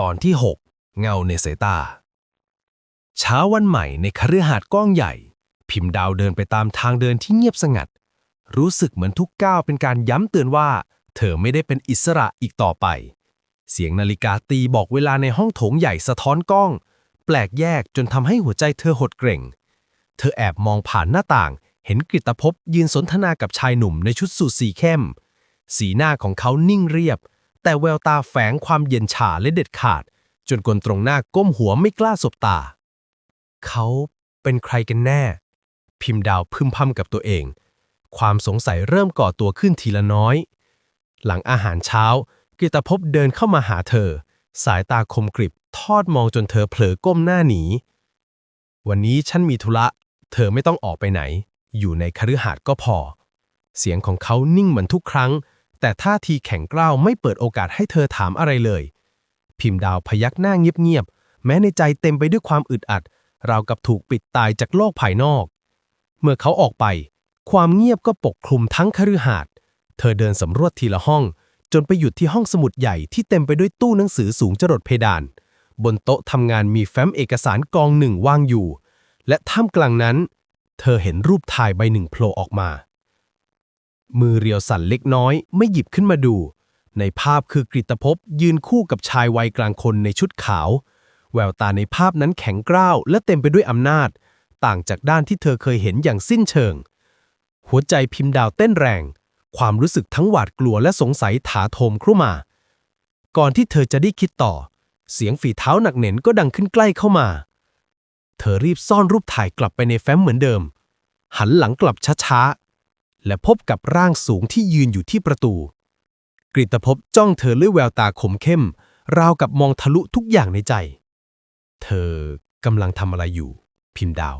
ตอนที่ 6 เงาในสายตาเช้าวันใหม่ในคฤหาสน์กว้างใหญ่ พิมพ์ดาวเดินไปตามทางเดินที่เงียบสงัด รู้สึกเหมือนทุกก้าวเป็นการย้ำเตือนว่า เธอไม่ได้เป็นอิสระอีกต่อไป เสียงนาฬิกาตีบอกเวลาในห้องโถงใหญ่สะท้อนกล้อง แปลกแยกจนทำให้หัวใจเธอหดเกร็ง เธอแอบมองผ่านหน้าต่าง เห็นกฤตภพยืนสนทนากับชายหนุ่มในชุดสูทสีเข้ม สีหน้าของเขานิ่งเรียบ แต่แววตาแฝงความเย็นชาและเด็ดขาด จนคนตรงหน้าก้มหัวไม่กล้าสบตา เขาเป็นใครกันแน่ พิมพ์ดาวพึมพำกับตัวเอง ความสงสัยเริ่มก่อตัวขึ้นทีละน้อย หลังอาหารเช้ากฤตภพเดินเข้ามาหาเธอ สายตาคมกริบทอดมองจนเธอเผลอก้มหน้าหนี วันนี้ฉันมีธุระ เธอไม่ต้องออกไปไหน อยู่ในคฤหาสน์ก็พอ เสียงของเขานิ่งเหมือนทุกครั้ง แต่ท่าทีแข็งกร้าวไม่เปิดโอกาสให้เธอถามอะไรเลย พิมพ์ดาวพยักหน้าเงียบๆ แม้ในใจเต็มไปด้วยความอึดอัด ราวกับถูกปิดตายจากโลกภายนอก เมื่อเขาออกไป ความเงียบก็ปกคลุมทั้งคฤหาสน์เธอเดินสำรวจทีละห้อง จนไปหยุดที่ห้องสมุดใหญ่ที่เต็มไปด้วยตู้หนังสือสูงจรดเพดาน บนโต๊ะทำงานมีแฟ้มเอกสารกองหนึ่งวางอยู่ และท่ามกลางนั้น เธอเห็นรูปถ่ายใบหนึ่งโผล่ออกมา มือเรียวสั่นเล็กน้อย ไม่หยิบขึ้นมาดู ในภาพคือกฤตภพยืนคู่กับชายวัยกลางคนในชุดขาว แววตาในภาพนั้นแข็งกร้าว และเต็มไปด้วยอำนาจ ต่างจากด้านที่เธอเคยเห็นอย่างสิ้นเชิง หัวใจพิมพ์ดาวเต้นแรง ความรู้สึกทั้งหวาดกลัวและสงสัยถาโถมครุมา ก่อนที่เธอจะได้คิดต่อ เสียงฝีเท้าหนักเหน็นก็ดังขึ้นใกล้เข้ามา เธอรีบซ่อนรูปถ่ายกลับไปในแฟ้มเหมือนเดิม หันหลังกลับช้าๆ และพบกับร่างสูงที่ยืนอยู่ที่ประตู กริตภพจ้องเธอด้วยแววตาขมเข้ม ราวกับมองทะลุทุกอย่างในใจ เธอกำลังทำอะไรอยู่ พิมพ์ดาว